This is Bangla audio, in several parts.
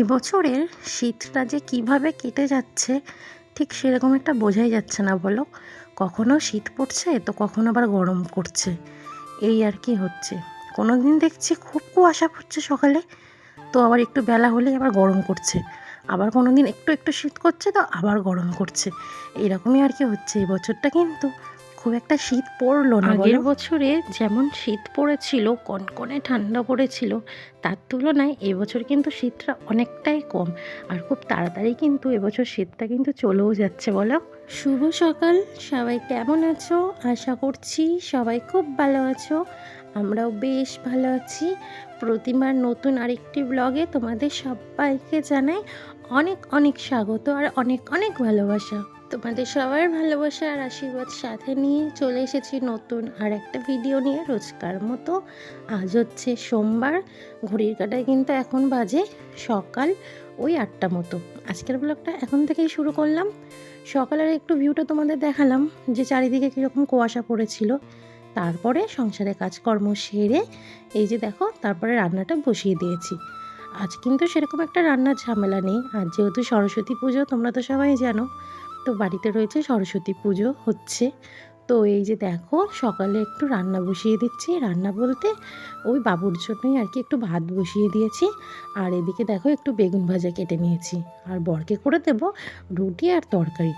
এবছরের শীতটা যে কীভাবে কেটে যাচ্ছে, ঠিক সেরকম একটা বোঝাই যাচ্ছে না বলো। কখনো শীত পড়ছে, তো কখনো আবার গরম করছে এই আর কি হচ্ছে। কোনো দিন দেখছি খুব কুয়াশা পড়ছে সকালে, তো আবার একটু বেলা হলেই আবার গরম করছে। আবার কোনো দিন একটু একটু শীত করছে, তো আবার গরম করছে। এইরকমই আর কি হচ্ছে এই বছরটা কিন্তু। খুব একটা শীত পড়ল না আগের বছরে যেমন শীত পড়েছিল কনকনে ঠান্ডা পড়েছিল তার তুলনায় এবছর কিন্তু শীতটা অনেকটাই কম। আর খুব তাড়াতাড়ি কিন্তু এবছর শীতটা কিন্তু চলেও যাচ্ছে বলো? শুভ সকাল সবাই কেমন আছো? আশা করছি সবাই খুব ভালো আছো। আমরাও বেশ ভালো আছি। প্রতিমার নতুন আরেকটি ব্লগে তোমাদের সবাইকে জানাই অনেক অনেক স্বাগত আর অনেক অনেক ভালোবাসা। তোমাদের সবার ভালোবাসা আর আশীর্বাদ সাথে নিয়ে চলে এসেছি নতুন আর একটা ভিডিও নিয়ে। রোজকার মতো আজ হচ্ছে সোমবার, ঘড়ির কাটায় কিন্তু এখন বাজে সকাল ওই আটটা মতো। আজকের ব্লগটা এখন থেকেই শুরু করলাম। সকালের একটু ভিউটা তোমাদের দেখালাম যে চারিদিকে কীরকম কুয়াশা পড়েছিল। তারপরে সংসারে কাজকর্ম সেরে এই যে দেখো, তারপরে রান্নাটা বসিয়ে দিয়েছি। আজ কিন্তু সেরকম একটা রান্নার ঝামেলা নেই। আর যেহেতু সরস্বতী পুজো, তোমরা তো সবাই জানো তো বাড়িতে রয়েছে সরস্বতী পুজো হচ্ছে। তো এই যে দেখো, সকালে একটু রান্না বসিয়ে দিচ্ছি। রান্না বলতে ওই বাবুর জন্যই আর কি একটু ভাত বসিয়ে দিয়েছি। আর এদিকে দেখো একটু বেগুন ভাজা কেটে নিয়েছি। আর বরকে করে দেব রুটি আর তরকারি।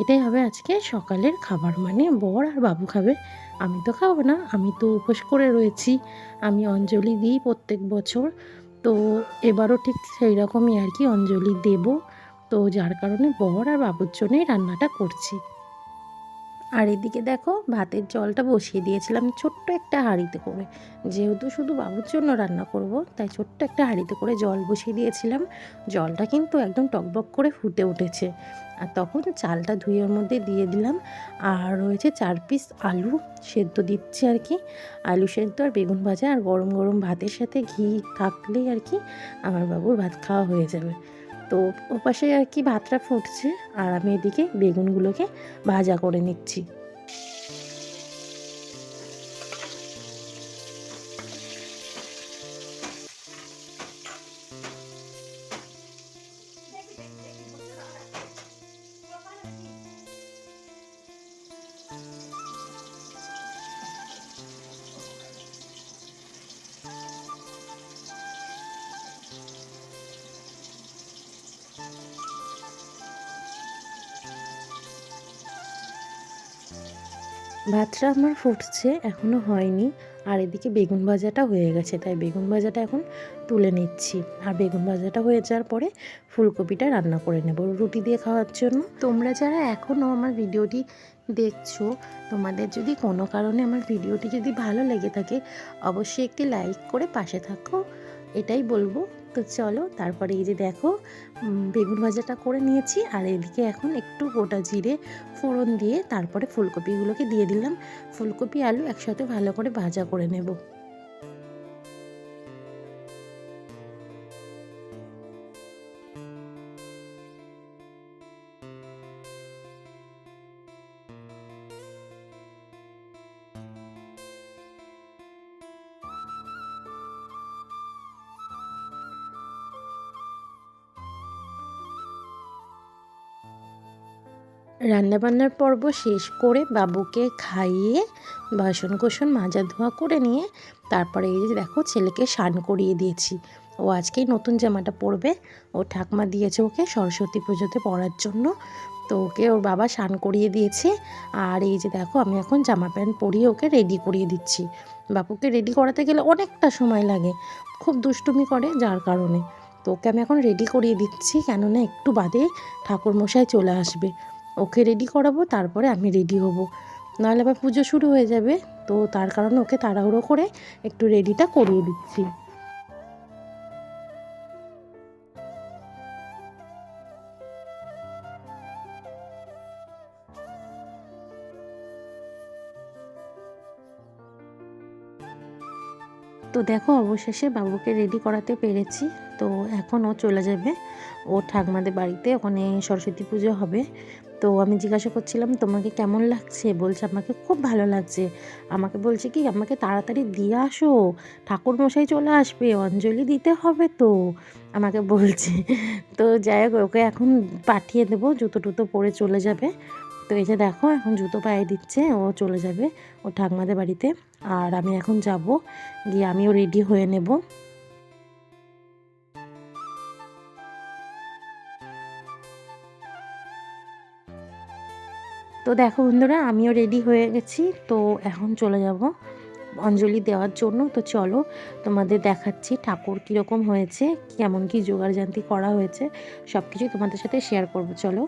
এটাই হবে আজকে সকালের খাবার। মানে বর আর বাবু খাবে, আমি তো খাব না, আমি তো উপোস করে রয়েছি। আমি অঞ্জলি দিই প্রত্যেক বছর। তো এবারও ঠিক সেই রকমই আর কি অঞ্জলি দেবো। তো যার কারণে বর আর বাবুর জন্যই রান্নাটা করছি। আর এদিকে দেখো, ভাতের জলটা বসিয়ে দিয়েছিলাম ছোট্ট একটা হাঁড়িতে করে। যেহেতু শুধু বাবুর জন্য রান্না করব, তাই ছোট্ট একটা হাঁড়িতে করে জল বসিয়ে দিয়েছিলাম। জলটা কিন্তু একদম টকবক করে ফুটে উঠেছে। আর তখন চালটা ধুয়ে ওর মধ্যে দিয়ে দিলাম। আর রয়েছে চার পিস আলু সেদ্ধ দিচ্ছি আর কি। আলু সেদ্ধ আর বেগুন ভাজা আর গরম গরম ভাতের সাথে ঘি থাকলেই আর কি আমার বাবুর ভাত খাওয়া হয়ে যাবে। তো ওপাশে আর কি ভাতটা ফুটছে আর আমি এদিকে বেগুনগুলোকে ভাজা করে নিচ্ছি। ভাতটা আমার ফুটছে এখনও হয়নি। আর এদিকে বেগুন ভাজাটা হয়ে গেছে, তাই বেগুন ভাজাটা এখন তুলে নিচ্ছি। আর বেগুন ভাজাটা হয়ে যাওয়ার পরে ফুলকপিটা রান্না করে নেব রুটি দিয়ে খাওয়ার জন্য। তোমরা যারা এখনও আমার ভিডিওটি দেখছ, তোমাদের যদি কোনো কারণে আমার ভিডিওটি যদি ভালো লেগে থাকে, অবশ্যই একটি লাইক করে পাশে থাকো। এটাই বলব। তো চলো তারপরে এই যে দেখো বেগুন ভাজাটা করে নিয়েছি আর এদিকে এখন একটু গোটা জিরে ফোড়ন দিয়ে তারপরে ফুলকপিগুলোকে দিয়ে দিলাম। ফুলকপি, আলু একসাথে ভালো করে ভাজা করে নেব। রান্নাবান্নার পর্ব শেষ করে বাবুকে খাইয়ে বাসন কোসন মাজা ধোয়া করে নিয়ে তারপরে এই যে দেখো ছেলেকে স্নান করিয়ে দিয়েছি। ও আজকেই নতুন জামাটা পরবে। ও ঠাকমা দিয়েছে ওকে সরস্বতী পুজোতে পরার জন্য। তো ওকে ওর বাবা স্নান করিয়ে দিয়েছে। আর এই যে দেখো আমি এখন জামা প্যান্ট পরিয়ে ওকে রেডি করিয়ে দিচ্ছি। বাবুকে রেডি করাতে গেলে অনেকটা সময় লাগে। খুব দুষ্টুমি করে যার কারণে। তো ওকে আমি এখন রেডি করিয়ে দিচ্ছি। কেননা একটু বাদে ঠাকুরমশাই চলে আসবে। ওকে রেডি করাবো, তারপরে আমি রেডি হব। নাহলে আবার পুজো শুরু হয়ে যাবে, তো তার কারণে ওকে তাড়াহুড়ো করে একটু রেডিটা করিয়ে দিচ্ছি। তো দেখো, অবশেষে বাবুকে রেডি করাতে পেরেছি। তো এখন ও চলে যাবে। ও ঠাকমাদের বাড়িতে, ওখানে সরস্বতী পুজো হবে। তো আমি জিজ্ঞাসা করছিলাম, তোমাকে কেমন লাগছে? বলছে, আমাকে খুব ভালো লাগছে। আমাকে বলছে কি, আমাকে তাড়াতাড়ি দিয়ে আসো ঠাকুর মশাই চলে আসবে, অঞ্জলি দিতে হবে তো। আমাকে বলছে, তো যাই হোক, ওকে এখন পাঠিয়ে দেবো, জুতো টুতো পরে চলে যাবে। তো এই যে দেখো, এখন জুতো পায়ে দিচ্ছে, ও চলে যাবে, ও ঠাকমাদের বাড়িতে। আর আমি এখন যাব, গিয়ে আমিও রেডি হয়ে নেব। তো দেখো বন্ধুরা, আমিও রেডি হয়ে গেছি। তো এখন চলে যাব অঞ্জলি দেওয়ার জন্য। তো চলো তোমাদের দেখাচ্ছি ঠাকুর কীরকম হয়েছে, কেমন কী জোগাড় জান্তি করা হয়েছে সব কিছুই তোমাদের সাথে শেয়ার করব। চলো।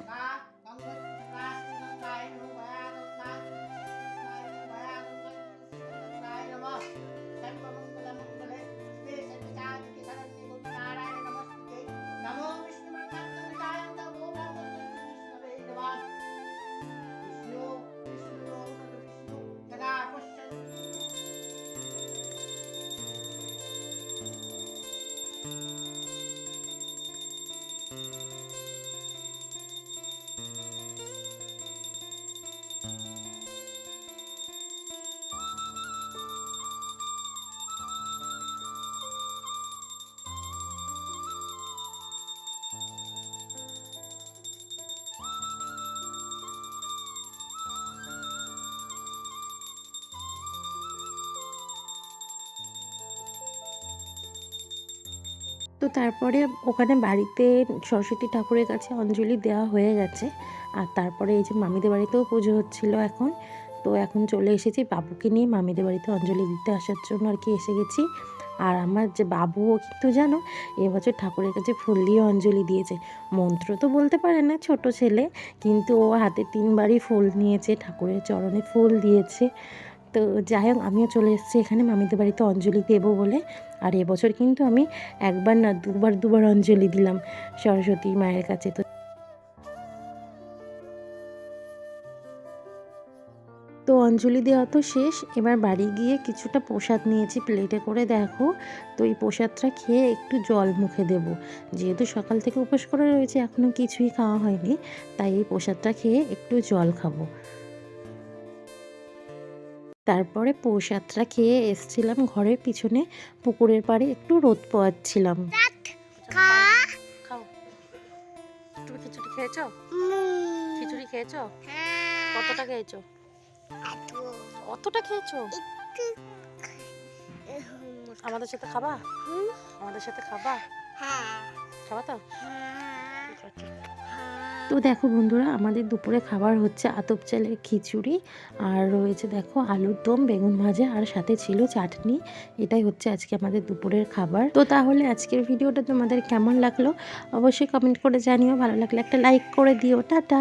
তো তারপরে ওখানে বাড়িতে সরস্বতী ঠাকুরের কাছে অঞ্জলি দেওয়া হয়ে গেছে। আর তারপরে এই যে মামিদের বাড়িতেও পুজো হচ্ছিল এখন। তো এখন চলে এসেছি বাবুকে নিয়ে মামিদের বাড়িতে অঞ্জলি দিতে আসার জন্য আর কি এসে গেছি। আর আমার যে বাবুও কিন্তু জানো, এবছর ঠাকুরের কাছে ফুল দিয়ে অঞ্জলি দিয়েছে। মন্ত্র তো বলতে পারে না ছোট ছেলে, কিন্তু ও হাতে তিনবারই ফুল নিয়েছে, ঠাকুরের চরণে ফুল দিয়েছে। তো যাই হোক, আমিও চলে এসেছি এখানে। মামিদের বাড়িতে অঞ্জলি দেবো বলে। আর এবছর কিন্তু আমি একবার না, দুবার দুবার অঞ্জলি দিলাম সরস্বতী মায়ের কাছে। তো তো অঞ্জলি দেওয়া তো শেষ। এবার বাড়ি গিয়ে কিছুটা প্রসাদ নিয়েছি প্লেটে করে, দেখো। তো এই প্রসাদটা খেয়ে একটু জল মুখে দেব। যেহেতু সকাল থেকে উপোস করা রয়েছে এখনও কিছুই খাওয়া হয়নি। তাই এই প্রসাদটা খেয়ে একটু জল খাব। তারপরে প্রসাদটা খেয়ে এসছিলাম ঘরের পিছনে পুকুরের পাড়ে একটু রোদ পোয়াচ্ছিলাম। খাও। তুমি খিচুড়ি খেয়েছো? খিচুড়ি খেয়েছো? কতটা খেয়েছো? অতটা খেয়েছো? আমাদের সাথে খাবা? আমাদের সাথে খাবা? খাবা তো? ঠিক আছে। তো দেখো বন্ধুরা, আমাদের দুপুরে খাবার হচ্ছে আতপ চালের খিচুড়ি আর রয়েছে দেখো আলুর দম, বেগুন ভাজা আর সাথে ছিল চাটনি। এটাই হচ্ছে আজকে আমাদের দুপুরের খাবার। তো তাহলে আজকের ভিডিওটা তোমাদের কেমন লাগল? অবশ্যই কমেন্ট করে জানিও। ভালো লাগলে একটা লাইক করে দিও। টাটা!